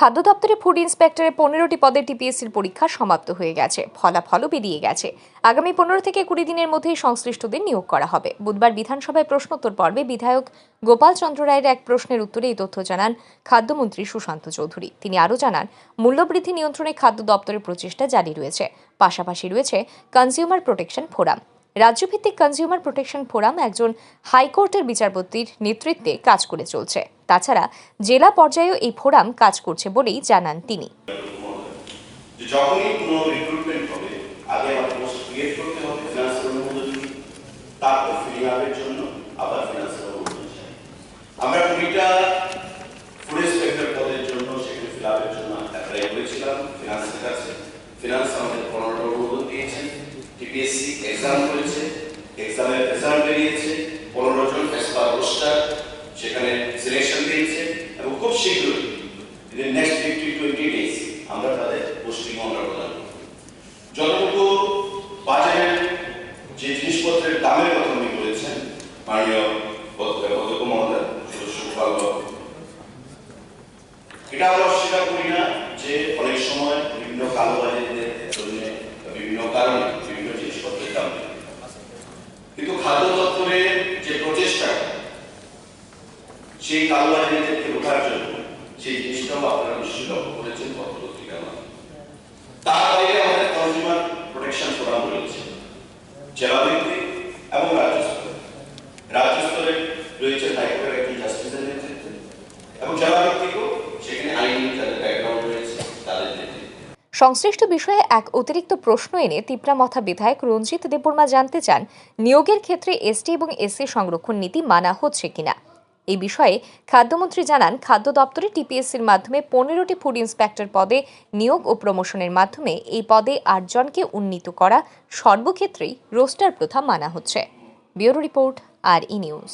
খাদ্য দপ্তরে ফুড ইন্সপেক্টরের পনেরোটি পদে টিপিএসসির পরীক্ষা সমাপ্ত হয়ে গেছে। ফলাফলও বেরিয়ে গেছে। আগামী পনেরো থেকে কুড়ি দিনের মধ্যেই সংশ্লিষ্টদের নিয়োগ করা হবে। বুধবার বিধানসভায় প্রশ্নোত্তর পর্বে বিধায়ক গোপাল চন্দ্র রায়ের এক প্রশ্নের উত্তরে এই তথ্য জানান খাদ্যমন্ত্রী সুশান্ত চৌধুরী। তিনি আরও জানান, মূল্যবৃদ্ধি নিয়ন্ত্রণে খাদ্য দপ্তরের প্রচেষ্টা জারি রয়েছে। পাশাপাশি রয়েছে কনজিউমার প্রোটেকশন ফোরাম রাজ্যভিত্তিক কনজিউমার প্রোটেকশন ফোরাম একজন হাইকোর্টের বিচারপতির নেতৃত্বে কাজ করে চলছে। তাছাড়া জেলা পর্যায়েও এই ফোরাম কাজ করছে বলেই জানান তিনি। আপের জন্য সেখানে ফিল আপের জন্য অ্যাপ্লাই করেছিলাম ফিনান্সের কাছে। ফিনান্স আমাদের পনেরোটা অনুমোদন দিয়েছে টিপিএসসি এক্সাম করেছে এক্সামের রেজাল্ট বেরিয়েছে, পনেরো জন অ্যাজ পার রোস্টার সেখানে সিলেকশন দিয়েছে এবং খুব শীঘ্রই নেক্সট ফিফটি টোয়েন্টি ডেজ আমরা তাদের আমরা প্রদান যতটুকু বাজারের যে জিনিসপত্রের দামের কথা উনি বলেছেন, মাননীয় পদক মহোদয়, সদস্য এটা আমরা অস্বীকার করি না যে অনেক সময় বিভিন্ন কালোবাজারিদের জন্য বিভিন্ন কারণে বিভিন্ন জিনিসপত্রের দাম কিন্তু খাদ্য দপ্তরের যে প্রচেষ্টা, সেই কালোবাজারিদেরকে রোখার জন্য সেই জিনিসটাও আপনারা নিশ্চয়ই লক্ষ্য করেছেন পত্রপত্রিকার মাধ্যমে। তার বাইরে আমাদের কনজিউমার প্রোটেকশন ফোরাম রয়েছে, জেলা ভিত্তিক এবং রাজ্য স্তরে। রাজ্য স্তরে রয়েছে হাইকোর্টের একজন জাস্টিসের নেতৃত্বে এবং জেলা ভিত্তিকও সেখানে আইনি তাদের ব্যাকগ্রাউন্ড রয়েছে তাদের নেতৃত্বে সংশ্লিষ্ট বিষয়ে এক অতিরিক্ত প্রশ্ন এনে তিপ্রামথা বিধায়ক রঞ্জিত দেববর্মা জানতে চান, নিয়োগের ক্ষেত্রে এসটি এবং এসসি সংরক্ষণ নীতি মানা হচ্ছে কিনা। এই বিষয়ে খাদ্যমন্ত্রী জানান, খাদ্য দপ্তরে টিপিএসসির মাধ্যমে পনেরোটি ফুড ইন্সপেক্টর পদে নিয়োগ ও প্রমোশনের মাধ্যমে এই পদে আটজনকে উন্নীত করা সর্বক্ষেত্রেই রোস্টার প্রথা মানা হচ্ছে। Bureau report, R E news.